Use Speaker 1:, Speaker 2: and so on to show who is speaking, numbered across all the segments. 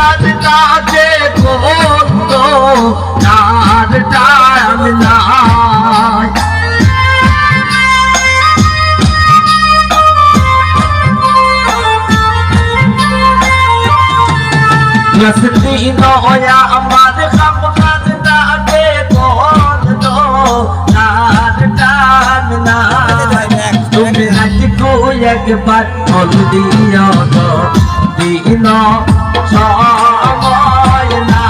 Speaker 1: কাজটা যে করতো তার টাইম নাই। নসতি নয়া আমার খাম কাজটা যে করতো তার টাইম নাই। তুমি রাজকো একবার ফল দিও দিন সময় না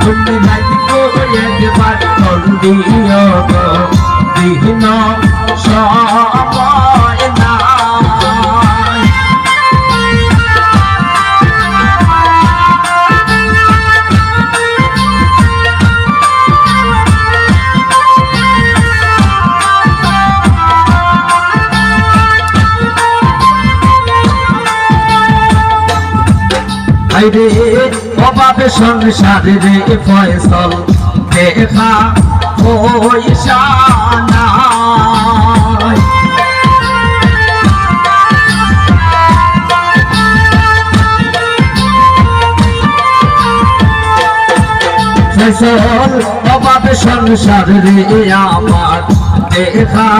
Speaker 1: তুমি রাজকো একবার ফল দিও আইরে অভাবে সংসারে রে ফয়সল দেখা পয়সা নাই ফসল অভাবে সংসারে রে আমার দেখা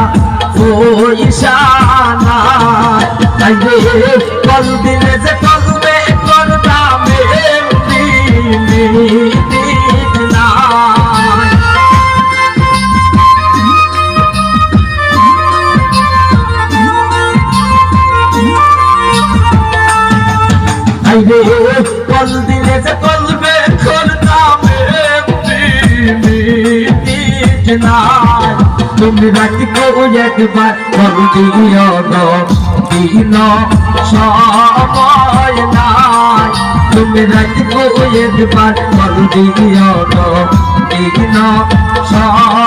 Speaker 1: পয়সা নাই তাই রে কল দিলে যে আইরে কল দিলে যে কলবে করতামে নাই। তুমি রাখি কো একবার কল দিও গো দিন সময় নাই। তুমি রাখি কো একবার কল দিও গো দিন সময়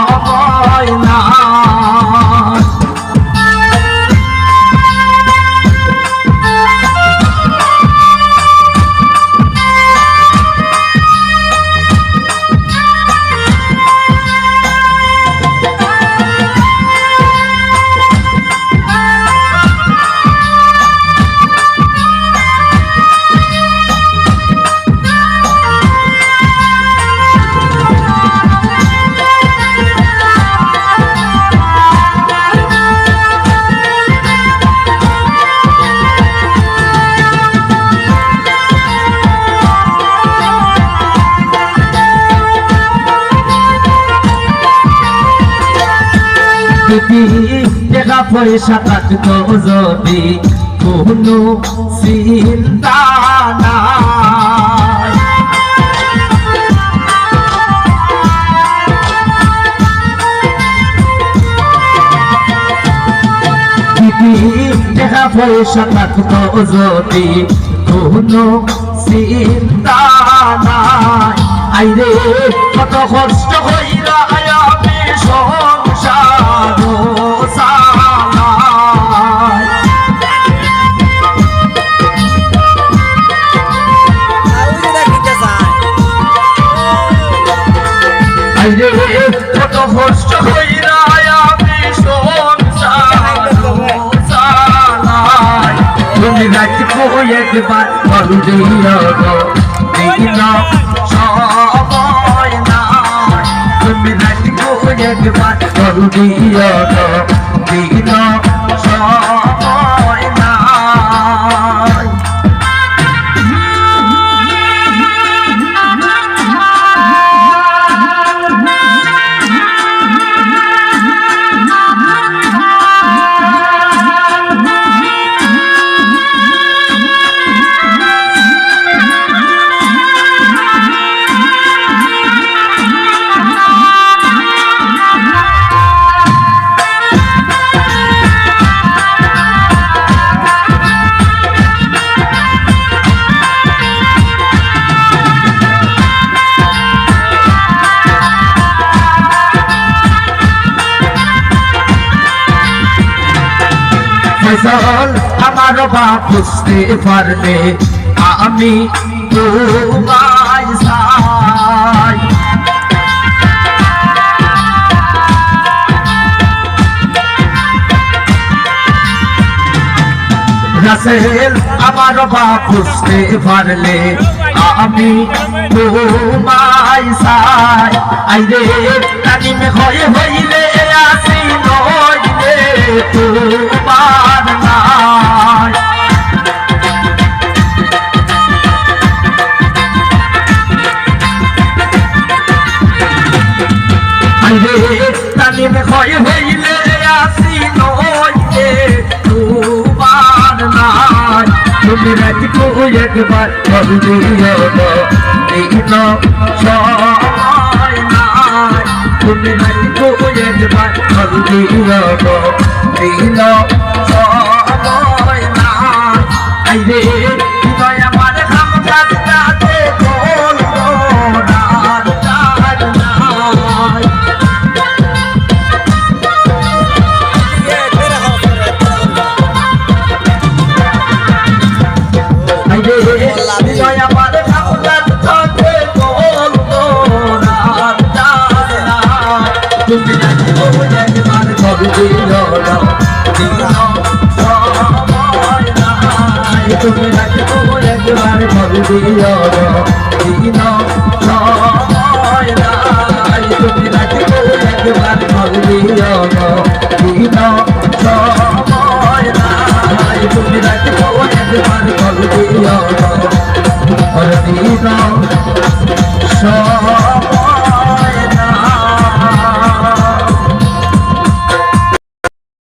Speaker 1: যদি টাকা পয়সা থাকতো যদি কোনো চিন্তা টাকা পয়সা থাকতো যদি কোনো চিন্তা নাই। আইরে, কত কষ্ট হইরা আমি। কত কষ্ট হইরা আমি তুমি রাখব একবার বলু দিন সময় নাই। তুমি রাখব একবার বলু দিও দিন সময় বাপ বুঝতে পারবে আমি তোমায় চাই। আমার বাপ বুঝতে পারলে আমি তোমায় সাই আইরে, তানিম হয়ে হইলে আসি নইলে তানিম হয়ে হইলে আসি নইলে তোমার নাই। তুমি একবার বলিও দিন সময় নাই তুমি রাজকো একবার বলিও দিন সময় না। আইরে বলিও না দিন তুমি রাজকো একবার বলিও